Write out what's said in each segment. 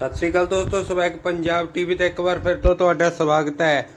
ਸਤਿ ਸ਼੍ਰੀ ਅਕਾਲ ਦੋਸਤੋ swag Punjab TV ਤੇ ਇੱਕ ਵਾਰ ਫਿਰ ਤੋਂ ਤੁਹਾਡਾ ਸਵਾਗਤ ਹੈ।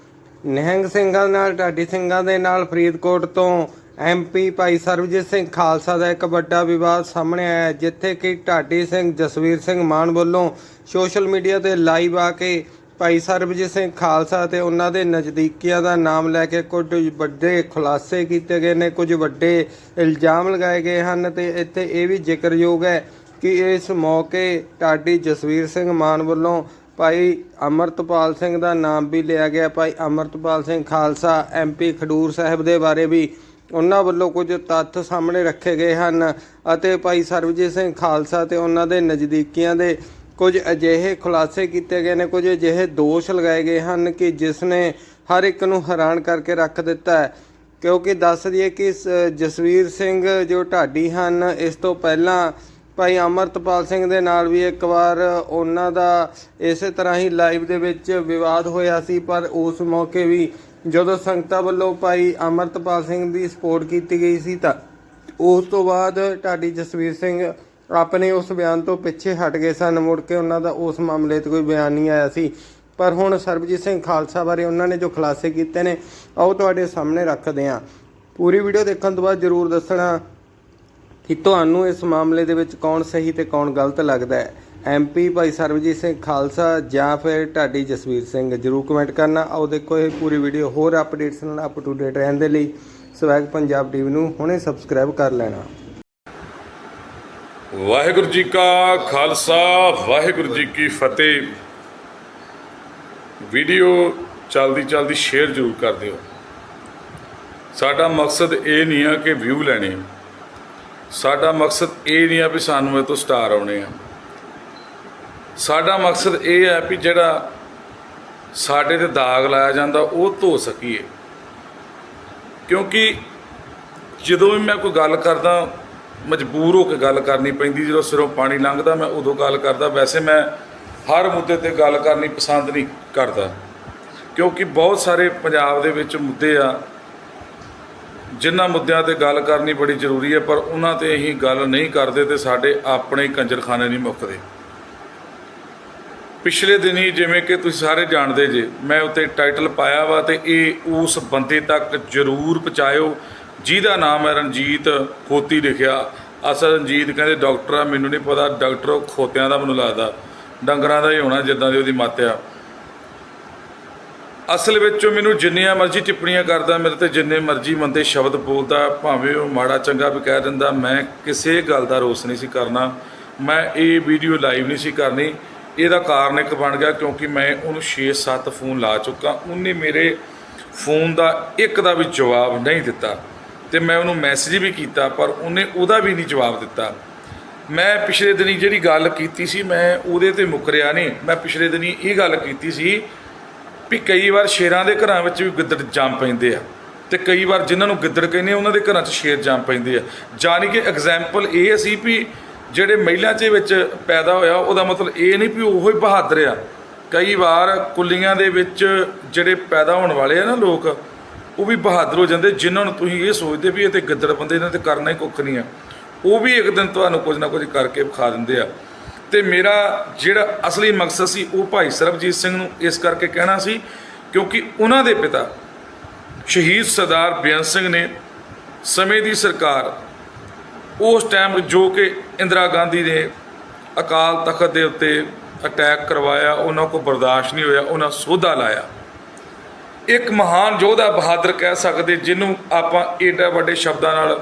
ਨਿਹੰਗ ਸਿੰਘਾਂ ਨਾਲ ਢਾਡੀ ਸਿੰਘਾਂ ਦੇ ਨਾਲ ਫਰੀਦਕੋਟ ਤੋਂ ਐਮਪੀ ਭਾਈ ਸਰਬਜੀਤ ਸਿੰਘ ਖਾਲਸਾ ਦਾ ਇੱਕ ਵੱਡਾ ਵਿਵਾਦ ਸਾਹਮਣੇ ਆਇਆ ਹੈ, ਜਿੱਥੇ ਕਿ ਢਾਡੀ ਸਿੰਘ ਜਸਵੀਰ ਸਿੰਘ ਮਾਨ ਵੱਲੋਂ ਸੋਸ਼ਲ ਮੀਡੀਆ ਤੇ ਲਾਈਵ ਆ ਕੇ ਭਾਈ ਸਰਬਜੀਤ ਸਿੰਘ ਖਾਲਸਾ ਤੇ ਉਹਨਾਂ ਦੇ ਨਜ਼ਦੀਕੀਆਂ ਦਾ ਨਾਮ ਲੈ ਕੇ ਕੁਝ ਵੱਡੇ ਖੁਲਾਸੇ ਕੀਤੇ ਗਏ ਨੇ ਕੁਝ ਵੱਡੇ ਇਲਜ਼ਾਮ ਲਗਾਏ ਗਏ ਹਨ ਤੇ ਇੱਥੇ ਇਹ ਵੀ ਜ਼ਿਕਰਯੋਗ ਹੈ ਕਿ ਇਸ ਮੌਕੇ ਢਾਡੀ ਜਸਵੀਰ ਸਿੰਘ ਮਾਨ ਵੱਲੋਂ ਭਾਈ ਅਮਰਤਪਾਲ ਸਿੰਘ ਦਾ ਨਾਮ ਵੀ ਲਿਆ ਗਿਆ। ਭਾਈ ਅਮਰਤਪਾਲ ਸਿੰਘ ਖਾਲਸਾ ਐਮਪੀ ਖਡੂਰ ਸਾਹਿਬ ਦੇ ਬਾਰੇ ਵੀ ਉਹਨਾਂ ਵੱਲੋਂ ਕੁਝ ਤੱਥ ਸਾਹਮਣੇ ਰੱਖੇ ਗਏ ਹਨ ਅਤੇ ਭਾਈ ਸਰਬਜੀਤ ਸਿੰਘ ਖਾਲਸਾ ਤੇ ਉਹਨਾਂ ਦੇ ਨਜ਼ਦੀਕੀਆਂ ਦੇ ਕੁਝ ਅਜਿਹੇ ਖੁਲਾਸੇ ਕੀਤੇ ਗਏ ਨੇ, ਕੁਝ ਅਜਿਹੇ ਦੋਸ਼ ਲਗਾਏ ਗਏ ਹਨ ਕਿ ਜਿਸ ਨੇ ਹਰ ਇੱਕ ਨੂੰ ਹੈਰਾਨ ਕਰਕੇ ਰੱਖ ਦਿੱਤਾ ਹੈ। ਕਿਉਂਕਿ ਦੱਸ ਦਈਏ ਕਿ ਸ- ਜਸਵੀਰ ਸਿੰਘ ਜੋ ਢਾਡੀ ਹਨ, ਇਸ ਤੋਂ ਪਹਿਲਾਂ ਭਾਈ ਅਮਰਤਪਾਲ ਸਿੰਘ ਦੇ ਨਾਲ ਵੀ ਇੱਕ ਵਾਰ ਉਹਨਾਂ ਦਾ ਇਸੇ ਤਰ੍ਹਾਂ ਹੀ ਲਾਈਵ ਦੇ ਵਿੱਚ ਵਿਵਾਦ ਹੋਇਆ ਸੀ, ਪਰ ਉਸ ਮੌਕੇ ਵੀ ਜਦੋਂ ਸੰਗਤਾਂ ਵੱਲੋਂ ਭਾਈ ਅਮਰਤਪਾਲ ਸਿੰਘ ਦੀ ਸਪੋਰਟ ਕੀਤੀ ਗਈ ਸੀ ਤਾਂ ਉਸ ਤੋਂ ਬਾਅਦ ਢਾਡੀ ਜਸਵੀਰ ਸਿੰਘ ਆਪਣੇ ਉਸ ਬਿਆਨ ਤੋਂ ਪਿੱਛੇ ਹਟ ਗਏ ਸਨ। ਮੁੜ ਕੇ ਉਹਨਾਂ ਦਾ ਉਸ ਮਾਮਲੇ 'ਤੇ ਕੋਈ ਬਿਆਨ ਨਹੀਂ ਆਇਆ ਸੀ। ਪਰ ਹੁਣ ਸਰਬਜੀਤ ਸਿੰਘ ਖਾਲਸਾ ਬਾਰੇ ਉਹਨਾਂ ਨੇ ਜੋ ਖੁਲਾਸੇ ਕੀਤੇ ਨੇ ਉਹ ਤੁਹਾਡੇ ਸਾਹਮਣੇ ਰੱਖਦੇ ਹਾਂ। ਪੂਰੀ ਵੀਡੀਓ ਦੇਖਣ ਤੋਂ ਬਾਅਦ ਜਰੂਰ ਦੱਸਣਾ ਕਿ ਤੁਹਾਨੂੰ ਇਸ ਮਾਮਲੇ ਦੇ ਵਿੱਚ ਕੌਣ ਸਹੀ ਤੇ ਕੌਣ ਗਲਤ ਲੱਗਦਾ ਹੈ? ਐਮਪੀ ਭਾਈ ਸਰਬਜੀਤ ਸਿੰਘ ਖਾਲਸਾ ਜਾਂ ਫਿਰ ਢਾਡੀ ਜਸਵੀਰ ਸਿੰਘ, ਜਰੂਰ ਕਮੈਂਟ ਕਰਨਾ। ਆਓ ਦੇਖੋ ਇਹ ਪੂਰੀ ਵੀਡੀਓ ਹੋਰ ਅਪਡੇਟਸ ਨਾਲ ਅਪ ਟੂ ਡੇਟ ਰਹਿਣ ਦੇ ਲਈ ਸਵੈਗ ਪੰਜਾਬ ਟੀਵੀ ਨੂੰ ਹੁਣੇ ਸਬਸਕ੍ਰਾਈਬ ਕਰ ਲੈਣਾ। ਵਾਹਿਗੁਰੂ ਜੀ ਕਾ ਖਾਲਸਾ, ਵਾਹਿਗੁਰੂ ਜੀ ਕੀ ਫਤਿਹ। ਵੀਡੀਓ ਚਲਦੀ ਚਲਦੀ ਸ਼ੇਅਰ ਜ਼ਰੂਰ ਕਰ ਦਿਓ। ਸਾਡਾ ਮਕਸਦ ਇਹ ਨਹੀਂ ਆ ਕਿ ਵਿਊ ਲੈਣੇ। ਸਾਡਾ ਮਕਸਦ ਇਹ ਨਹੀਂ ਆ ਵੀ ਸਾਨੂੰ ਇਹ ਤੋਂ ਸਟਾਰ ਆਉਣੇ ਆ। ਸਾਡਾ ਮਕਸਦ ਇਹ ਹੈ ਵੀ ਜਿਹੜਾ ਸਾਡੇ ਤੇ ਦਾਗ ਲਾਇਆ ਜਾਂਦਾ, ਉਹ ਧੋ ਸਕੀਏ। ਕਿਉਂਕਿ ਜਦੋਂ ਵੀ ਮੈਂ ਕੋਈ ਗੱਲ ਕਰਦਾ, ਮਜਬੂਰ ਹੋ ਕੇ ਗੱਲ ਕਰਨੀ ਪੈਂਦੀ, ਜਦੋਂ ਸਿਰੋਂ ਪਾਣੀ ਲੰਘਦਾ, ਮੈਂ ਉਦੋਂ ਗੱਲ ਕਰਦਾ। ਵੈਸੇ ਮੈਂ ਹਰ ਮੁੱਦੇ ਤੇ ਗੱਲ ਕਰਨੀ ਪਸੰਦ ਨਹੀਂ ਕਰਦਾ। ਕਿਉਂਕਿ ਬਹੁਤ ਸਾਰੇ ਪੰਜਾਬ ਦੇ ਵਿੱਚ ਮੁੱਦੇ ਆ ਜਿਨ੍ਹਾਂ ਮੁੱਦਿਆਂ ਤੇ ਗੱਲ ਕਰਨੀ ਬੜੀ ਜ਼ਰੂਰੀ ਹੈ, ਪਰ ਉਹਨਾਂ ਤੇ ਅਸੀਂ ਗੱਲ ਨਹੀਂ ਕਰਦੇ ਤੇ ਸਾਡੇ ਆਪਣੇ ਕੰਜਰਖਾਨੇ ਨਹੀਂ ਮੁੱਕਦੇ। ਪਿਛਲੇ ਦਿਨੀ ਜਿਵੇਂ ਕਿ ਤੁਸੀਂ ਸਾਰੇ ਜਾਣਦੇ ਜੇ, ਮੈਂ ਉੱਤੇ ਟਾਈਟਲ ਪਾਇਆ ਵਾ ਤੇ ਇਹ ਉਸ ਬੰਦੇ ਤੱਕ ਜ਼ਰੂਰ ਪਹੁੰਚਾਇਓ, ਜਿਹਦਾ ਨਾਮ ਹੈ ਰਣਜੀਤ ਖੋਤੀ ਲਿਖਿਆ। ਅਸਲ ਰਣਜੀਤ ਕਹਿੰਦੇ, ਡਾਕਟਰ ਆ, ਮੈਨੂੰ ਨਹੀਂ ਪਤਾ, ਡਾਕਟਰ ਉਹ ਖੋਤਿਆਂ ਦਾ ਮੈਨੂੰ ਲੱਗਦਾ, ਡੰਗਰਾਂ ਦਾ ਹੀ ਹੋਣਾ ਜਿੱਦਾਂ ਦੀ ਉਹਦੀ ਮੱਤ ਆ ਅਸਲ ਵਿੱਚ ਮੈਨੂੰ ਜਿੰਨੀਆਂ ਮਰਜ਼ੀ ਟਿੱਪਣੀਆਂ ਕਰਦਾ, ਮੇਰੇ ਤੇ ਜਿੰਨੇ ਮਰਜ਼ੀ ਮੰਦੇ ਸ਼ਬਦ ਬੋਲਦਾ, ਭਾਵੇਂ ਉਹ ਮਾੜਾ ਚੰਗਾ ਵੀ ਕਹਿ ਦਿੰਦਾ, ਮੈਂ ਕਿਸੇ ਗੱਲ ਦਾ ਰੋਸ ਨਹੀਂ ਸੀ ਕਰਨਾ, ਮੈਂ ਇਹ ਵੀਡੀਓ ਲਾਈਵ ਨਹੀਂ ਸੀ ਕਰਨੀ। ਇਹਦਾ ਕਾਰਨ ਇੱਕ ਬਣ ਗਿਆ ਕਿਉਂਕਿ ਮੈਂ ਉਹਨੂੰ 6-7 ਫੋਨ ਲਾ ਚੁੱਕਾ, ਉਹਨੇ ਮੇਰੇ ਫੋਨ ਦਾ ਇੱਕ ਦਾ ਵੀ ਜਵਾਬ ਨਹੀਂ ਦਿੱਤਾ ਤੇ ਮੈਂ ਉਹਨੂੰ ਮੈਸੇਜ ਵੀ ਕੀਤਾ, ਪਰ ਉਹਨੇ ਉਹਦਾ ਵੀ ਨਹੀਂ ਜਵਾਬ ਦਿੱਤਾ। ਮੈਂ ਪਿਛਲੇ ਦਿਨੀ ਜਿਹੜੀ ਗੱਲ ਕੀਤੀ ਸੀ, ਮੈਂ ਉਹਦੇ ਤੇ ਮੁਕਰਿਆ ਨਹੀਂ, ਮੈਂ ਪਿਛਲੇ ਦਿਨੀ ਇਹ ਗੱਲ ਕੀਤੀ ਸੀ ਵੀ ਕਈ ਵਾਰ ਸ਼ੇਰਾਂ ਦੇ ਘਰਾਂ ਵਿੱਚ ਵੀ ਗਿੱਦੜ ਜੰਮ ਪੈਂਦੇ ਆ ਤੇ ਕਈ ਵਾਰ ਜਿਨ੍ਹਾਂ ਨੂੰ ਗਿੱਦੜ ਕਹਿੰਦੇ ਉਹਨਾਂ ਦੇ ਘਰਾਂ 'ਚ ਸ਼ੇਰ ਜੰਮ ਪੈਂਦੇ ਆ। ਜਾਣੀ ਕਿ ਐਗਜ਼ਾਮਪਲ ਇਹ ਸੀ ਵੀ ਜਿਹੜੇ ਮਹਿਲਾ 'ਚ ਵਿੱਚ ਪੈਦਾ ਹੋਇਆ, ਉਹਦਾ ਮਤਲਬ ਇਹ ਨਹੀਂ ਵੀ ਉਹੋ ਹੀ ਬਹਾਦਰ ਆ। ਕਈ ਵਾਰ ਕੁੱਲੀਆਂ ਦੇ ਵਿੱਚ ਜਿਹੜੇ ਪੈਦਾ ਹੋਣ ਵਾਲੇ ਆ ਨਾ ਲੋਕ, ਉਹ ਵੀ ਬਹਾਦਰ ਹੋ ਜਾਂਦੇ, ਜਿਨ੍ਹਾਂ ਨੂੰ ਤੁਸੀਂ ਇਹ ਸੋਚਦੇ ਵੀ ਇਹ ਤੇ ਗਿੱਦੜ ਬੰਦੇ ਇਹਨਾਂ ਤੇ ਕਰਨਾ ਹੀ ਕੁੱਖ ਨਹੀਂ ਆ। ਉਹ ਵੀ ਇੱਕ ਦਿਨ ਤੁਹਾਨੂੰ ਕੁਝ ਨਾ ਕੁਝ ਕਰਕੇ ਵਿਖਾ ਦਿੰਦੇ ਆ। ਤੇ ਮੇਰਾ ਜਿਹੜਾ ਅਸਲੀ ਮਕਸਦ ਸੀ ਉਹ ਭਾਈ ਸਰਬਜੀਤ ਸਿੰਘ ਨੂੰ ਇਸ ਕਰਕੇ ਕਹਿਣਾ ਸੀ, ਕਿਉਂਕਿ ਉਹਨਾਂ ਦੇ ਪਿਤਾ ਸ਼ਹੀਦ ਸਰਦਾਰ ਬੇਅੰਤ ਸਿੰਘ ਨੇ ਸਮੇਂ ਦੀ ਸਰਕਾਰ ਉਸ ਟਾਈਮ ਜੋ ਕਿ ਇੰਦਰਾ ਗਾਂਧੀ ਨੇ ਅਕਾਲ ਤਖਤ ਦੇ ਉੱਤੇ ਅਟੈਕ ਕਰਵਾਇਆ, ਉਹਨਾਂ ਕੋ ਬਰਦਾਸ਼ਤ ਨਹੀਂ ਹੋਇਆ, ਉਹਨਾਂ ਸੋਧਾ ਲਾਇਆ। ਇੱਕ ਮਹਾਨ ਯੋਧਾ ਬਹਾਦਰ ਕਹਿ ਸਕਦੇ ਜਿਹਨੂੰ ਆਪਾਂ ਏਡਾ ਵੱਡੇ ਸ਼ਬਦਾਂ ਨਾਲ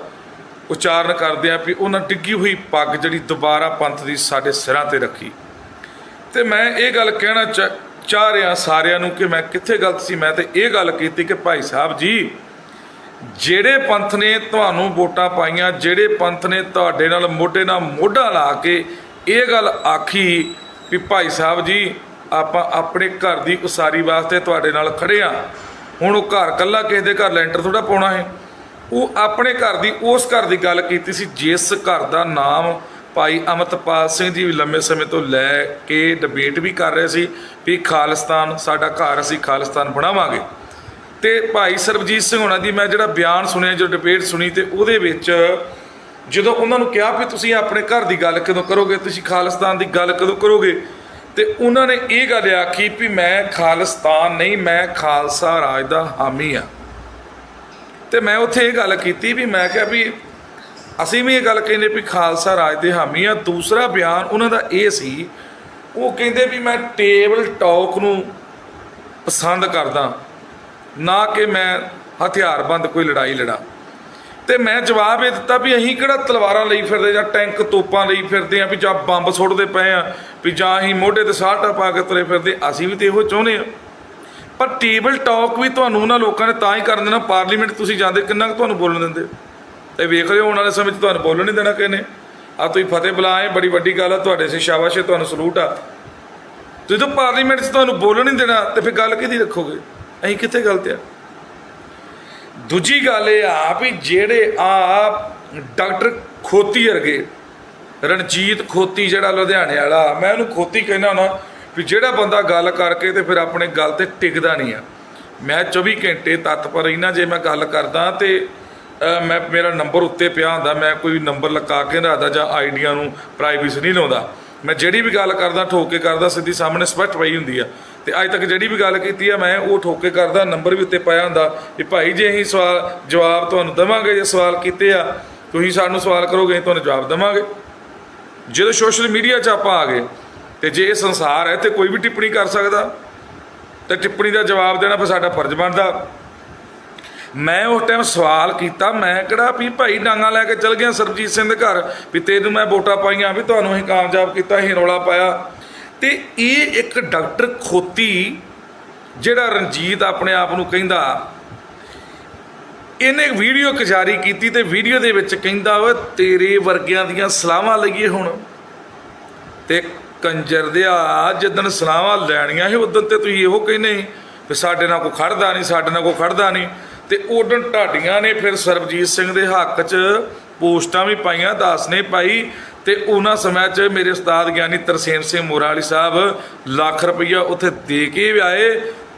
ਉਚਾਰਨ ਕਰਦੇ ਆ ਵੀ ਉਹਨਾਂ ਡਿੱਗੀ ਹੋਈ ਪੱਗ ਜਿਹੜੀ ਦੁਬਾਰਾ ਪੰਥ ਦੀ ਸਾਡੇ ਸਿਰਾਂ ਤੇ ਰੱਖੀ। ਤੇ ਮੈਂ ਇਹ ਗੱਲ ਕਹਿਣਾ ਚਾ- ਚਾਹ ਰਿਹਾ ਸਾਰਿਆਂ ਨੂੰ ਕਿ ਮੈਂ ਕਿੱਥੇ ਗਲਤ ਸੀ? ਮੈਂ ਤੇ ਇਹ ਗੱਲ ਕੀਤੀ ਕਿ ਭਾਈ ਸਾਹਿਬ ਜੀ, ਜਿਹੜੇ ਪੰਥ ਨੇ ਤੁਹਾਨੂੰ ਵੋਟਾਂ ਪਾਈਆਂ, ਜਿਹੜੇ ਪੰਥ ਨੇ ਤੁਹਾਡੇ ਨਾਲ ਮੋਢੇ ਨਾਲ ਮੋਢਾ ਲਾ ਕੇ ਇਹ ਗੱਲ ਆਖੀ ਵੀ ਭਾਈ ਸਾਹਿਬ ਜੀ, ਆਪਾਂ ਆਪਣੇ ਘਰ ਦੀ ਉਸਾਰੀ ਵਾਸਤੇ ਤੁਹਾਡੇ ਨਾਲ ਖੜੇ ਆ ਹੁਣ ਉਹ ਘਰ ਕੱਲਾ ਕਿਸੇ ਦੇ ਘਰ ਲੈਂਟਰ ਥੋੜਾ ਪਾਉਣਾ ਹੈ। ਉਹ ਆਪਣੇ ਘਰ ਦੀ, ਉਸ ਘਰ ਦੀ ਗੱਲ ਕੀਤੀ ਸੀ, ਜਿਸ ਘਰ ਦਾ ਨਾਮ ਭਾਈ ਅਮਰਤਪਾਲ ਸਿੰਘ ਜੀ ਵੀ ਲੰਮੇ ਸਮੇਂ ਤੋਂ ਲੈ ਕੇ ਡਿਬੇਟ ਵੀ ਕਰ ਰਹੇ ਸੀ ਵੀ ਖਾਲਿਸਤਾਨ, ਸਾਡਾ ਘਰ ਅਸੀਂ ਖਾਲਿਸਤਾਨ ਬਣਾਵਾਂਗੇ। ਤੇ ਭਾਈ ਸਰਬਜੀਤ ਸਿੰਘ ਹੋਣਾ ਦੀ ਮੈਂ ਜਿਹੜਾ ਬਿਆਨ ਸੁਣਿਆ, ਜੋ ਡਿਬੇਟ ਸੁਣੀ ਤੇ ਉਹਦੇ ਵਿੱਚ ਜਦੋਂ ਉਹਨਾਂ ਨੂੰ ਕਿਹਾ ਵੀ ਤੁਸੀਂ ਆਪਣੇ ਘਰ ਦੀ ਗੱਲ ਕਦੋਂ ਕਰੋਗੇ, ਤੁਸੀਂ ਖਾਲਿਸਤਾਨ ਦੀ ਗੱਲ ਕਦੋਂ ਕਰੋਗੇ, ਤੇ ਉਹਨਾਂ ਨੇ ਇਹ ਗੱਲ ਆਖੀ ਵੀ ਮੈਂ ਖਾਲਿਸਤਾਨ ਨਹੀਂ, ਮੈਂ ਖਾਲਸਾ ਰਾਜ ਦਾ ਹਾਮੀ ਆ ਤੇ ਮੈਂ ਉੱਥੇ ਇਹ ਗੱਲ ਕੀਤੀ ਵੀ ਮੈਂ ਕਿਹਾ ਵੀ ਅਸੀਂ ਵੀ ਇਹ ਗੱਲ ਕਹਿੰਦੇ ਵੀ ਖਾਲਸਾ ਰਾਜ ਦੇ ਹਾਮੀ ਆ। ਦੂਸਰਾ ਬਿਆਨ ਉਹਨਾਂ ਦਾ ਇਹ ਸੀ, ਉਹ ਕਹਿੰਦੇ ਵੀ ਮੈਂ ਟੇਬਲ ਟਾਕ ਨੂੰ ਪਸੰਦ ਕਰਦਾ, ਨਾ ਕਿ ਮੈਂ ਹਥਿਆਰਬੰਦ ਕੋਈ ਲੜਾਈ ਲੜਾ। ਤੇ ਮੈਂ ਜਵਾਬ ਇਹ ਦਿੱਤਾ ਵੀ ਅਸੀਂ ਕਿਹੜਾ ਤਲਵਾਰਾਂ ਲਈ ਫਿਰਦੇ ਜਾਂ ਟੈਂਕ ਤੋਪਾਂ ਲਈ ਫਿਰਦੇ ਆ ਵੀ ਜਾਂ ਬੰਬ ਸੁੱਟਦੇ ਪਏ ਆ, ਵੀ ਜਾਂ ਅਸੀਂ ਮੋਢੇ ਤੇ ਸਾਲਟਾ ਪਾ ਕੇ ਤੁਰੇ ਫਿਰਦੇ, ਅਸੀਂ ਵੀ ਤੇ ਇਹੋ ਚਾਹੁੰਦੇ ਆ। ਪਰ ਟੇਬਲ ਟਾਕ ਵੀ ਤੁਹਾਨੂੰ ਉਹਨਾਂ ਲੋਕਾਂ ਨੇ ਤਾਂ ਹੀ ਕਰਨ ਦੇਣਾ, ਪਾਰਲੀਮੈਂਟ ਤੁਸੀਂ ਜਾਂਦੇ, ਕਿੰਨਾ ਕੁ ਤੁਹਾਨੂੰ ਬੋਲਣ ਦਿੰਦੇ? ਤੇ ਵੇਖ ਲਿਓ, ਆਉਣ ਵਾਲੇ ਸਮੇਂ 'ਚ ਤੁਹਾਨੂੰ ਬੋਲਣ ਨਹੀਂ ਦੇਣਾ ਕਿਸੇ ਨੇ। ਆ ਤੁਸੀਂ ਫਤਿਹ ਬੁਲਾਏ, ਬੜੀ ਵੱਡੀ ਗੱਲ ਆ, ਤੁਹਾਡੇ ਸੇ ਸ਼ਾਬਾਸ਼ ਹੈ, ਤੁਹਾਨੂੰ ਸਲੂਟ ਆ। ਜਦੋਂ ਪਾਰਲੀਮੈਂਟ 'ਚ ਤੁਹਾਨੂੰ ਬੋਲਣ ਨਹੀਂ ਦੇਣਾ, ਤੇ ਫਿਰ ਗੱਲ ਕਿਹਦੀ ਰੱਖੋਗੇ? ਅਸੀਂ ਕਿੱਥੇ ਗਲਤ ਆ? ਦੂਜੀ ਗੱਲ ਇਹ ਆ ਵੀ ਜਿਹੜੇ ਆ ਡਾਕਟਰ ਖੋਤੀ ਵਰਗੇ, ਰਣਜੀਤ ਖੋਤੀ ਜਿਹੜਾ ਲੁਧਿਆਣੇ ਵਾਲਾ, ਮੈਂ ਉਹਨੂੰ ਖੋਤੀ ਕਹਿੰਦਾ ਨਾ ਵੀ ਜਿਹੜਾ ਬੰਦਾ ਗੱਲ ਕਰਕੇ ਤੇ ਫਿਰ ਆਪਣੇ ਗੱਲ ਤੇ ਟਿਕਦਾ ਨਹੀਂ ਆ। ਮੈਂ 24 ਘੰਟੇ ਤਤਪਰ ਰਹਿਣਾ ਜੇ ਮੈਂ ਗੱਲ ਕਰਦਾ ਤੇ ਮੈਂ, ਮੇਰਾ ਨੰਬਰ ਉੱਤੇ ਪਿਆ ਹੁੰਦਾ, ਮੈਂ ਕੋਈ ਨੰਬਰ ਲਗਾ ਕੇ ਰੱਖਦਾ ਜਾਂ ਆਈਡੀਆ ਨੂੰ ਪ੍ਰਾਈਵੇਸੀ ਨਹੀਂ ਲਾਉਂਦਾ। ਮੈਂ ਜਿਹੜੀ ਵੀ ਗੱਲ ਕਰਦਾ, ਠੋਕ ਕੇ ਕਰਦਾ, ਸਿੱਧੀ ਸਾਹਮਣੇ ਸਪਸ਼ਟ ਪਈ ਹੁੰਦੀ ਆ। ਤੇ ਅੱਜ ਤੱਕ ਜਿਹੜੀ ਵੀ ਗੱਲ ਕੀਤੀ ਆ, ਮੈਂ ਉਹ ਠੋਕ ਕੇ ਕਰਦਾ, ਨੰਬਰ ਵੀ ਉੱਤੇ ਪਾਇਆ ਹੁੰਦਾ ਵੀ ਭਾਈ ਜੇ ਅਸੀਂ ਸਵਾਲ, ਜਵਾਬ ਤੁਹਾਨੂੰ ਦੇਵਾਂਗੇ, ਜੇ ਸਵਾਲ ਕੀਤੇ ਆ, ਤੁਸੀਂ ਸਾਨੂੰ ਸਵਾਲ ਕਰੋਗੇ, ਅਸੀਂ ਤੁਹਾਨੂੰ ਜਵਾਬ ਦੇਵਾਂਗੇ। ਜਦੋਂ ਸੋਸ਼ਲ ਮੀਡੀਆ 'ਚ ਆਪਾਂ ਆ ਗਏ ਤੇ ਜੇ ਇਹ ਸੰਸਾਰ ਹੈ ਤੇ ਕੋਈ ਵੀ ਟਿੱਪਣੀ ਕਰ ਸਕਦਾ, ਤੇ ਟਿੱਪਣੀ ਦਾ ਜਵਾਬ ਦੇਣਾ ਫਿਰ ਸਾਡਾ ਫਰਜ਼ ਬਣਦਾ। ਮੈਂ ਉਸ ਟਾਈਮ ਸਵਾਲ ਕੀਤਾ, ਮੈਂ ਕਿਹੜਾ ਵੀ ਭਾਈ ਡਾਂਗਾ ਲੈ ਕੇ ਚਲ ਗਿਆ ਸਰਬਜੀਤ ਸਿੰਘ ਦੇ ਘਰ, ਵੀ ਤੈਨੂੰ ਮੈਂ ਵੋਟਾਂ ਪਾਈਆਂ, ਵੀ ਤੁਹਾਨੂੰ ਅਸੀਂ ਕਾਮਯਾਬ ਕੀਤਾ, ਅਸੀਂ ਰੌਲਾ ਪਾਇਆ। ਤੇ ਇਹ ਇੱਕ ਡਾਕਟਰ ਖੋਤੀ, ਜਿਹੜਾ ਰਣਜੀਤ ਆਪਣੇ ਆਪ ਨੂੰ ਕਹਿੰਦਾ, ਇਹਨੇ ਵੀਡੀਓ ਜਾਰੀ ਕੀਤੀ ਤੇ ਵੀਡੀਓ ਦੇ ਵਿੱਚ ਕਹਿੰਦਾ ਵਾ, ਤੇਰੇ ਵਰਗਿਆਂ ਦੀਆਂ ਸਲਾਹਾਂ ਲਈਏ ਹੁਣ। ਤੇ ਕੰਜਰ ਦਿਆ ਜਿੱਦਣ ਸਲਾਹਾਂ ਲੈਣੀਆਂ ਸੀ, ਉਦੋਂ ਤੇ ਤੁਸੀਂ ਇਹੋ ਕਹਿੰਦੇ ਸੀ ਵੀ ਸਾਡੇ ਨਾਲ ਕੋਈ ਖੜਦਾ ਨਹੀਂ, ਸਾਡੇ ਨਾਲ ਕੋਈ ਖੜਦਾ ਨਹੀਂ। ਤੇ ਉਦੋਂ ਢਾਡੀਆਂ ਨੇ ਫਿਰ ਸਰਬਜੀਤ ਸਿੰਘ ਦੇ ਹੱਕ 'ਚ ਪੋਸਟਾਂ ਵੀ ਪਾਈਆਂ, ਦਾਸ ਨੇ ਪਾਈ। ਤੇ ਉਹਨਾਂ ਸਮਿਆਂ 'ਚ ਮੇਰੇ ਉਸਤਾਦ ਗਿਆਨੀ ਤਰਸੇਮ ਸਿੰਘ ਮੋਰਾਲੀ ਸਾਹਿਬ ਲੱਖ ਰੁਪਈਆ ਉੱਥੇ ਦੇ ਕੇ ਵੀ ਆਏ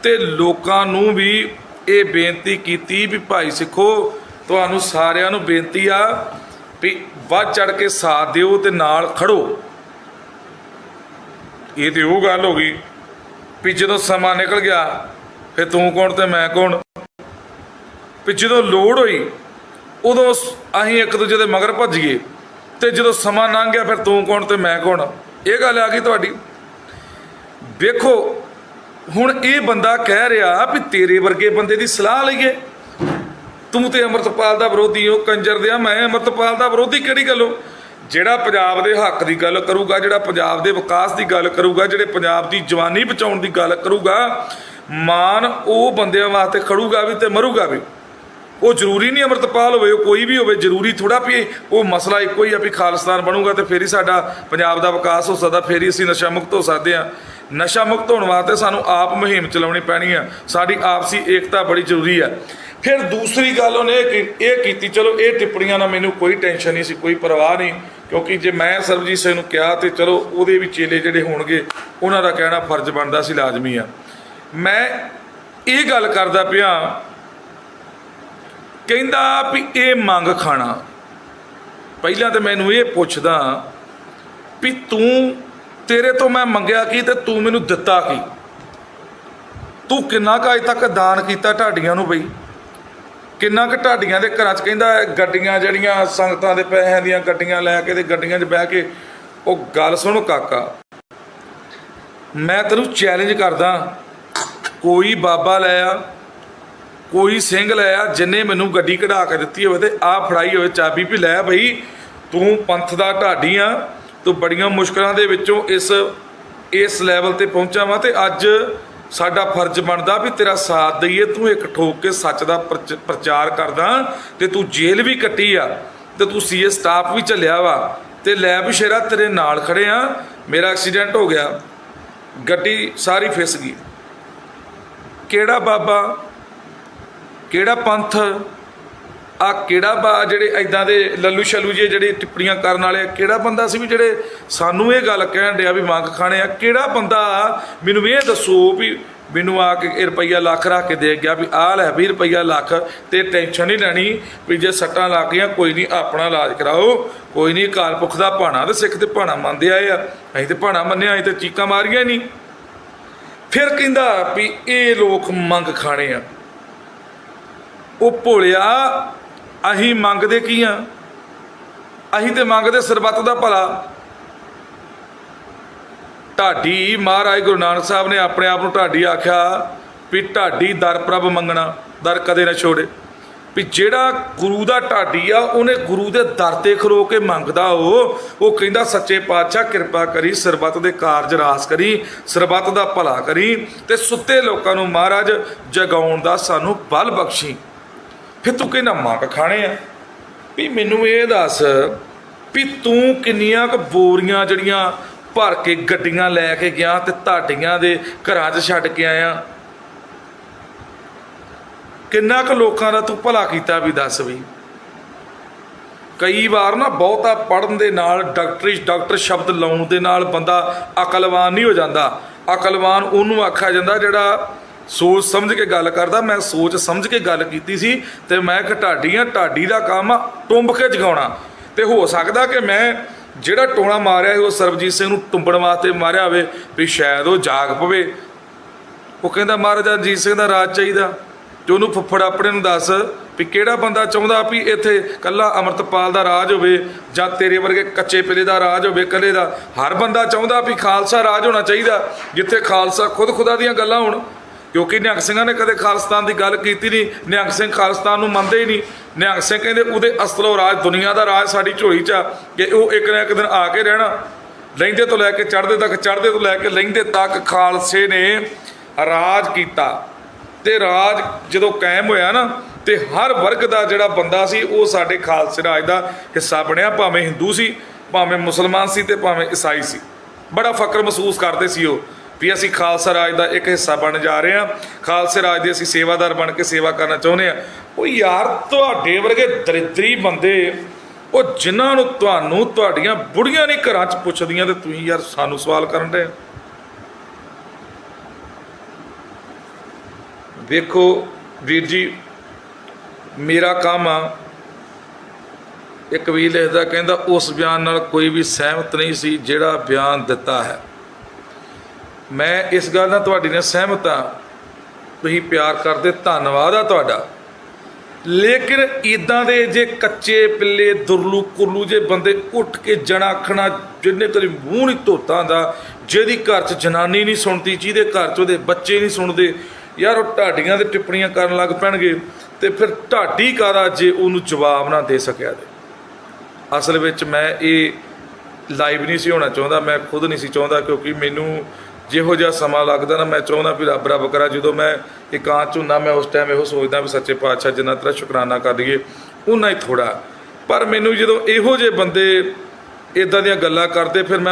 ਤੇ ਲੋਕਾਂ ਨੂੰ ਵੀ ਇਹ ਬੇਨਤੀ ਕੀਤੀ ਵੀ ਭਾਈ ਸਿੱਖੋ, ਤੁਹਾਨੂੰ ਸਾਰਿਆਂ ਨੂੰ ਬੇਨਤੀ ਆ ਵੀ ਵੱਧ ਚੜ ਕੇ ਸਾਥ ਦਿਓ ਤੇ ਨਾਲ ਖੜੋ। ਇਹ ਤੇ ਉਹ ਗੱਲ ਹੋ ਗਈ ਵੀ ਜਦੋਂ ਸਮਾਂ ਨਿਕਲ ਗਿਆ, ਫਿਰ ਤੂੰ ਕੌਣ ਤੇ ਮੈਂ ਕੌਣ? ਵੀ ਜਦੋਂ ਲੋੜ ਹੋਈ, ਉਦੋਂ ਅਸੀਂ ਇੱਕ ਦੂਜੇ ਦੇ ਮਗਰ ਭੱਜ ਗਏ ਤੇ ਜਦੋਂ ਸਮਾਂ ਲੰਘ ਗਿਆ, ਫਿਰ ਤੂੰ ਕੌਣ ਤੇ ਮੈਂ ਕੌਣ? ਇਹ ਗੱਲ ਆ ਗਈ ਤੁਹਾਡੀ। ਵੇਖੋ, ਹੁਣ ਇਹ ਬੰਦਾ ਕਹਿ ਰਿਹਾ ਵੀ ਤੇਰੇ ਵਰਗੇ ਬੰਦੇ ਦੀ ਸਲਾਹ ਲਈਏ। ਤੂੰ ਤੇ ਅਮਰਤਪਾਲ ਦਾ ਵਿਰੋਧੀ ਹੋ, ਕੰਜਰ ਦਿਆ ਮੈਂ ਅਮਰਤਪਾਲ ਦਾ ਵਿਰੋਧੀ ਕਿਹੜੀ ਗੱਲੋਂ? ਜਿਹੜਾ ਪੰਜਾਬ ਦੇ ਹੱਕ ਦੀ ਗੱਲ ਕਰੂਗਾ, ਜਿਹੜਾ ਪੰਜਾਬ ਦੇ ਵਿਕਾਸ ਦੀ ਗੱਲ ਕਰੂਗਾ, ਜਿਹੜੇ ਪੰਜਾਬ ਦੀ ਜਵਾਨੀ ਬਚਾਉਣ ਦੀ ਗੱਲ ਕਰੂਗਾ, ਮਾਨ ਉਹ ਬੰਦਿਆਂ ਵਾਸਤੇ ਖੜੂਗਾ ਵੀ ਤੇ ਮਰੂਗਾ ਵੀ। ਉਹ ਜ਼ਰੂਰੀ ਨਹੀਂ ਅਮਰਤਪਾਲ ਹੋਵੇ, ਉਹ ਕੋਈ ਵੀ ਹੋਵੇ, ਜ਼ਰੂਰੀ ਥੋੜਾ ਵੀ ਉਹ ਮਸਲਾ ਇੱਕੋ ਹੀ ਆ ਵੀ ਖਾਲਿਸਤਾਨ ਬਣੂਗਾ ਤੇ ਫੇਰ ਹੀ ਸਾਡਾ ਪੰਜਾਬ ਦਾ ਵਿਕਾਸ ਹੋ ਸਕਦਾ, ਫੇਰ ਹੀ ਅਸੀਂ ਨਸ਼ਾ ਮੁਕਤ ਹੋ ਸਕਦੇ ਆ ਨਸ਼ਾ ਮੁਕਤ ਹੋਣ ਵਾਸਤੇ ਸਾਨੂੰ ਆਪ ਮੁਹਿੰਮ ਚਲਾਉਣੀ ਪੈਣੀ ਆ। ਸਾਡੀ ਆਪਸੀ ਏਕਤਾ ਬੜੀ ਜ਼ਰੂਰੀ ਆ। ਫਿਰ ਦੂਸਰੀ ਗੱਲ ਉਹਨੇ ਇਹ ਕੀਤੀ, ਚਲੋ ਇਹ ਟਿੱਪਣੀਆਂ ਨਾਲ ਮੈਨੂੰ ਕੋਈ ਟੈਨਸ਼ਨ ਨਹੀਂ ਸੀ, ਕੋਈ ਪਰਵਾਹ ਨਹੀਂ। ਕਿਉਂਕਿ ਜੇ ਮੈਂ ਸਰਬਜੀਤ ਸਿੰਘ ਨੂੰ ਕਿਹਾ ਤੇ ਚਲੋ ਉਹਦੇ ਵੀ ਚੇਲੇ ਜਿਹੜੇ ਹੋਣਗੇ, ਉਹਨਾਂ ਦਾ ਕਹਿਣਾ ਫਰਜ਼ ਬਣਦਾ ਸੀ, ਲਾਜ਼ਮੀ ਆ। ਮੈਂ ਇਹ ਗੱਲ ਕਰਦਾ ਪਿਆ, ਕਹਿੰਦਾ ਵੀ ਇਹ ਮੰਗ ਖਾਣਾ। ਪਹਿਲਾਂ ਤੇ ਮੈਨੂੰ ਇਹ ਪੁੱਛਦਾ ਵੀ ਤੂੰ, ਤੇਰੇ ਤੋਂ ਮੈਂ ਮੰਗਿਆ ਕੀ ਤੇ ਤੂੰ ਮੈਨੂੰ ਦਿੱਤਾ ਕੀ? ਤੂੰ ਕਿੰਨਾ ਕੁ ਅਜ ਤੱਕ ਦਾਨ ਕੀਤਾ ਢਾਡੀਆਂ ਨੂੰ ਬਈ? ਕਿੰਨਾ ਕੁ ਢਾਡੀਆਂ ਦੇ ਘਰਾਂ 'ਚ ਕਹਿੰਦਾ ਗੱਡੀਆਂ ਜਿਹੜੀਆਂ ਸੰਗਤਾਂ ਦੇ ਪੈਸਿਆਂ ਦੀਆਂ ਗੱਡੀਆਂ ਲੈ ਕੇ ਤੇ ਗੱਡੀਆਂ 'ਚ ਬਹਿ ਕੇ, ਉਹ ਗੱਲ ਸੁਣ ਕਾਕਾ। ਮੈਂ ਤੈਨੂੰ ਚੈਲੰਜ ਕਰਦਾ, ਕੋਈ ਬਾਬਾ ਲੈ ਆ, ਕੋਈ ਸਿੰਘ ਲੈ ਆ, ਜਿੰਨੇ ਮੈਨੂੰ ਗੱਡੀ ਕਢਾ ਕੇ ਦਿੱਤੀ ਹੋਵੇ ਤੇ ਆ ਫੜਾਈ ਹੋਵੇ ਚਾਬੀ ਵੀ ਲੈ ਬਈ, ਤੂੰ ਪੰਥ ਦਾ ਢਾਡੀ ਆ, ਤੂੰ ਬੜੀਆਂ ਮੁਸ਼ਕਲਾਂ ਦੇ ਵਿੱਚੋਂ ਇਸ ਇਸ ਲੈਵਲ ਤੇ ਪਹੁੰਚਾ ਵਾ ਤੇ ਅੱਜ ਸਾਡਾ ਫਰਜ਼ ਬਣਦਾ ਵੀ ਤੇਰਾ ਸਾਥ ਦਈਏ, ਤੂੰ ਇੱਕ ਠੋਕ ਕੇ ਸੱਚ ਦਾ ਪ੍ਰਚ- ਪ੍ਰਚਾਰ ਕਰਦਾ, ਤੇ ਤੂੰ ਜੇਲ੍ਹ ਵੀ ਕੱਟੀ ਆ, ਤੇ ਤੂੰ ਸੀਏ ਸਟਾਫ ਵੀ ਝੱਲਿਆ ਵਾ, ਤੇ ਲੈਬ ਸ਼ੇਰਾ ਤੇਰੇ ਨਾਲ ਖੜੇ ਆ, ਮੇਰਾ ਐਕਸੀਡੈਂਟ ਹੋ ਗਿਆ, ਗੱਡੀ ਸਾਰੀ ਫਿਸ ਗਈ। ਕਿਹੜਾ ਬਾਬਾ, ਕਿਹੜਾ ਪੰਥ ਆ ਕਿਹੜਾ ਜਿਹੜੇ ਐਦਾਂ ਦੇ ਲੱਲੂ ਸ਼ਲੂ ਜੇ ਜਿਹੜੇ ਟਿੱਪਣੀਆਂ ਕਰਨ ਵਾਲੇ ਆ, ਕਿਹੜਾ ਬੰਦਾ ਸੀ ਵੀ ਜਿਹੜੇ ਸਾਨੂੰ ਇਹ ਗੱਲ ਕਹਿਣ ਡਿਆ ਵੀ ਮੰਗ ਖਾਣੇ ਆ? ਕਿਹੜਾ ਬੰਦਾ ਮੈਨੂੰ ਇਹ ਦੱਸੋ ਵੀ ਮੈਨੂੰ ਆ ਕੇ ਰੁਪਈਆ ਲੱਖ ਰੱਖ ਕੇ ਦੇ ਗਿਆ ਵੀ ਆਹ ਲੈ ਵੀ ਰੁਪਈਆ ਲੱਖ ਤੇ ਟੈਨਸ਼ਨ ਨਹੀਂ ਲੈਣੀ ਵੀ ਜੇ ਸੱਟਾਂ ਲੱਗ ਗਈਆਂ ਕੋਈ ਨਹੀਂ ਆਪਣਾ ਇਲਾਜ ਕਰਾਓ। ਕੋਈ ਨਹੀਂ ਕਾਲ ਪੁੱਖ ਦਾ ਭਾਣਾ ਤੇ ਸਿੱਖ ਤੇ ਭਾਣਾ ਮੰਨਦੇ ਆਏ ਆ। ਅਸੀਂ ਤੇ ਭਾਣਾ ਮੰਨਿਆ ਅਸੀਂ ਤੇ ਚੀਕਾਂ ਮਾਰੀਆਂ ਨਹੀਂ। ਫਿਰ ਕਹਿੰਦਾ ਵੀ ਇਹ ਲੋਕ ਮੰਗ ਖਾਣੇ ਆ। ਉਹ ਭੋਲਿਆ ਅਸੀਂ ਮੰਗਦੇ ਕੀ ਆ? ਅਸੀਂ ਤੇ ਮੰਗਦੇ ਸਰਬੱਤ ਦਾ ਭਲਾ। ਢਾਡੀ ਮਹਾਰਾਜ ਗੁਰੂ ਨਾਨਕ ਸਾਹਿਬ ਨੇ ਆਪਣੇ ਆਪ ਨੂੰ ਢਾਡੀ ਆਖਿਆ ਵੀ ਢਾਡੀ ਦਰ ਪ੍ਰਭ ਮੰਗਣਾ, ਦਰ ਕਦੇ ਨਾ ਛੋੜੇ। ਵੀ ਜਿਹੜਾ ਗੁਰੂ ਦਾ ਢਾਡੀ ਆ, ਉਹਨੇ ਗੁਰੂ ਦੇ ਦਰ ਤੇ ਖਰੋ ਕੇ ਮੰਗਦਾ ਉਹ ਉਹ ਕਹਿੰਦਾ, ਸੱਚੇ ਪਾਤਸ਼ਾਹ, ਕਿਰਪਾ ਕਰੀ, ਸਰਬੱਤ ਦੇ ਕਾਰਜ ਰਾਸ ਕਰੀ, ਸਰਬੱਤ ਦਾ ਭਲਾ ਕਰੀ ਤੇ ਸੁੱਤੇ ਲੋਕਾਂ ਨੂੰ ਮਹਾਰਾਜ ਜਗਾਉਣ ਦਾ ਸਾਨੂੰ ਬਲ ਬਖਸ਼ੀ। ਫਿਰ ਤੂੰ ਕਹਿੰਦਾ ਮੰਗ ਖਾਣੇ ਆ। ਵੀ ਮੈਨੂੰ ਇਹ ਦੱਸ ਵੀ ਤੂੰ ਕਿੰਨੀਆਂ ਕੁ ਬੋਰੀਆਂ ਜਿਹੜੀਆਂ ਭਰ ਕੇ ਗੱਡੀਆਂ ਲੈ ਕੇ ਗਿਆ ਤੇ ਤੁਹਾਡੀਆਂ ਦੇ ਘਰਾਂ 'ਚ ਛੱਡ ਕੇ ਆਇਆ। ਕਿੰਨਾ ਕੁ ਲੋਕਾਂ ਦਾ ਤੂੰ ਭਲਾ ਕੀਤਾ ਵੀ ਦੱਸ ਵੀ। ਕਈ ਵਾਰ ਨਾ ਬਹੁਤਾ ਪੜਨ ਦੇ ਨਾਲ, ਡਾਕਟਰੀ, ਡਾਕਟਰ ਸ਼ਬਦ ਲਾਉਣ ਦੇ ਨਾਲ ਬੰਦਾ ਅਕਲਵਾਨ ਨਹੀਂ ਹੋ ਜਾਂਦਾ। ਅਕਲਵਾਨ ਉਹਨੂੰ ਆਖਿਆ ਜਾਂਦਾ ਜਿਹੜਾ ਸੋਚ ਸਮਝ ਕੇ ਗੱਲ ਕਰਦਾ, ਮੈਂ ਸੋਚ ਸਮਝ ਕੇ ਗੱਲ ਕੀਤੀ ਸੀ ਤੇ ਮੈਂ ਕਿ ਢਾਡੀ ਆ ਢਾਡੀ ਦਾ ਕੰਮ ਟੁੰਬ ਕੇ ਜਗਾਉਣਾ। ਤੇ ਹੋ ਸਕਦਾ ਕਿ ਮੈਂ ਜਿਹੜਾ ਟੋਣਾ ਮਾਰਿਆ ਸੀ, ਉਹ ਸਰਬਜੀਤ ਸਿੰਘ ਨੂੰ ਟੁੰਬਣ ਵਾਸਤੇ ਮਾਰਿਆ ਹੋਵੇ, ਵੀ ਸ਼ਾਇਦ ਉਹ ਜਾਗ ਪਵੇ। ਉਹ ਕਹਿੰਦਾ, ਮਹਾਰਾਜਾ ਰਣਜੀਤ ਸਿੰਘ ਦਾ ਰਾਜ ਚਾਹੀਦਾ। ਤੇ ਉਹਨੂੰ ਫੁੱਫੜ ਆਪਣੇ ਨੂੰ ਦੱਸ ਵੀ ਕਿਹੜਾ ਬੰਦਾ ਚਾਹੁੰਦਾ ਵੀ ਇੱਥੇ ਕੱਲਾ ਅਮਰਤਪਾਲ ਦਾ ਰਾਜ ਹੋਵੇ ਜਾਂ ਤੇਰੇ ਵਰਗੇ ਕੱਚੇ ਪਿਲੇ ਦਾ ਰਾਜ ਹੋਵੇ ਕੱਲੇ ਦਾ। ਹਰ ਬੰਦਾ ਚਾਹੁੰਦਾ ਵੀ ਖਾਲਸਾ ਰਾਜ ਹੋਣਾ ਚਾਹੀਦਾ, ਜਿੱਥੇ ਖਾਲਸਾ ਖੁਦ ਖੁਦਾ ਦੀਆਂ ਗੱਲਾਂ ਹੋਣ। ਕਿਉਂਕਿ ਨਿਹੰਗ ਸਿੰਘਾਂ ਨੇ ਕਦੇ ਖਾਲਿਸਤਾਨ ਦੀ ਗੱਲ ਕੀਤੀ ਨਹੀਂ, ਨਿਹੰਗ ਸਿੰਘ ਖਾਲਿਸਤਾਨ ਨੂੰ ਮੰਨਦੇ ਹੀ ਨਹੀਂ। ਨਿਹੰਗ ਸਿੰਘ ਕਹਿੰਦੇ, ਉਹਦੇ ਅਸਲੋ ਰਾਜ, ਦੁਨੀਆ ਦਾ ਰਾਜ ਸਾਡੀ ਝੋਲੀ 'ਚ ਆ, ਕਿ ਉਹ ਇੱਕ ਨਾ ਇੱਕ ਦਿਨ ਆ ਕੇ ਰਹਿਣਾ। ਲਹਿੰਦੇ ਤੋਂ ਲੈ ਕੇ ਚੜ੍ਹਦੇ ਤੱਕ, ਚੜ੍ਹਦੇ ਤੋਂ ਲੈ ਕੇ ਲਹਿੰਦੇ ਤੱਕ ਖਾਲਸੇ ਨੇ ਰਾਜ ਕੀਤਾ। ਤੇ ਰਾਜ ਜਦੋਂ ਕਾਇਮ ਹੋਇਆ ਨਾ, ਤੇ ਹਰ ਵਰਗ ਦਾ ਜਿਹੜਾ ਬੰਦਾ ਸੀ, ਉਹ ਸਾਡੇ ਖਾਲਸੇ ਰਾਜ ਦਾ ਹਿੱਸਾ ਬਣਿਆ, ਭਾਵੇਂ ਹਿੰਦੂ ਸੀ, ਭਾਵੇਂ ਮੁਸਲਮਾਨ ਸੀ ਤੇ ਭਾਵੇਂ ਈਸਾਈ ਸੀ। ਬੜਾ ਫਕਰ ਮਹਿਸੂਸ ਕਰਦੇ ਸੀ ਉਹ। ਵੀ ਅਸੀਂ ਖਾਲਸਾ ਰਾਜ ਦਾ ਇੱਕ ਹਿੱਸਾ ਬਣ ਜਾ ਰਹੇ ਹਾਂ। ਖਾਲਸੇ ਰਾਜ ਦੇ ਅਸੀਂ ਸੇਵਾਦਾਰ ਬਣ ਕੇ ਸੇਵਾ ਕਰਨਾ ਚਾਹੁੰਦੇ ਹਾਂ। ਉਹ ਯਾਰ ਤੁਹਾਡੇ ਵਰਗੇ ਦਰਿਦਰੀ ਬੰਦੇ, ਉਹ ਜਿਨ੍ਹਾਂ ਨੂੰ ਤੁਹਾਨੂੰ ਤੁਹਾਡੀਆਂ ਬੁੜੀਆਂ ਨਹੀਂ ਘਰਾਂ 'ਚ ਪੁੱਛਦੀਆਂ ਤੇ ਤੁਸੀਂ ਯਾਰ ਸਾਨੂੰ ਸਵਾਲ ਕਰਨ ਦੇ ਵੇਖੋ ਵੀਰ ਜੀ, ਮੇਰਾ ਕੰਮ ਆ। ਇੱਕ ਵੀ ਲਿਖਦਾ, ਕਹਿੰਦਾ, ਉਸ ਬਿਆਨ ਨਾਲ ਕੋਈ ਵੀ ਸਹਿਮਤ ਨਹੀਂ ਸੀ ਜਿਹੜਾ ਬਿਆਨ ਦਿੱਤਾ ਹੈ। ਮੈਂ ਇਸ ਗੱਲ ਨਾਲ ਤੁਹਾਡੀ ਨਾਲ ਸਹਿਮਤ ਹਾਂ। ਤੁਸੀਂ ਪਿਆਰ ਕਰਦੇ, ਧੰਨਵਾਦ ਆ ਤੁਹਾਡਾ। ਲੇਕਿਨ ਇਦਾਂ ਦੇ ਜੇ ਕੱਚੇ ਪਿੱਲੇ ਦੁਰਲੂ ਕੁਰਲੂ ਜੇ ਬੰਦੇ ਉੱਠ ਕੇ ਜਣਾ ਆਖਣਾ ਜਿੰਨੇ ਕਦੇ ਮੂੰਹ ਨਹੀਂ ਧੋਤਾ ਦਾ ਜਿਹਦੀ ਘਰ 'ਚ ਜਨਾਨੀ ਨਹੀਂ ਸੁਣਦੀ, ਜਿਹਦੇ ਘਰ 'ਚ ਉਹਦੇ ਬੱਚੇ ਨਹੀਂ ਸੁਣਦੇ, ਯਾਰ ਉਹ ਢਾਡੀਆਂ ਦੇ ਟਿੱਪਣੀਆਂ ਕਰਨ ਲੱਗ ਪੈਣਗੇ ਤੇ ਫਿਰ ਢਾਡੀ ਕਾਦਾ ਜੇ ਉਹਨੂੰ ਜਵਾਬ ਨਾ ਦੇ ਸਕਿਆ ਤੇ। ਅਸਲ ਵਿੱਚ ਮੈਂ ਇਹ ਲਾਈਵ ਨਹੀਂ ਸੀ ਹੋਣਾ ਚਾਹੁੰਦਾ, ਮੈਂ ਖੁਦ ਨਹੀਂ ਸੀ ਚਾਹੁੰਦਾ, ਕਿਉਂਕਿ ਮੈਨੂੰ ਜਿਹੋ ਜਿਹਾ ਸਮਾਂ ਲੱਗਦਾ ਨਾ, ਮੈਂ ਚਾਹੁੰਦਾ ਵੀ ਰੱਬ ਰੱਬ ਕਰਾਂ, ਜਦੋਂ ਮੈਂ ਇਕਾਂਤ ਚ ਹੁੰਦਾ, ਮੈਂ ਉਸ ਟਾਈਮ ਇਹੋ ਸੋਚਦਾ ਵੀ ਸੱਚੇ ਪਾਤਸ਼ਾਹ ਜਿੰਨਾ ਤੇਰਾ ਸ਼ੁਕਰਾਨਾ ਕਰ ਲਈਏ ਉਨਾ ਹੀ ਥੋੜਾ ਪਰ ਮੈਨੂੰ ਜਦੋਂ ਇਹੋ ਜਿਹੇ ਬੰਦੇ ਇਦਾਂ ਦੀਆਂ ਗੱਲਾਂ ਕਰਦੇ, ਫਿਰ ਮੈਂ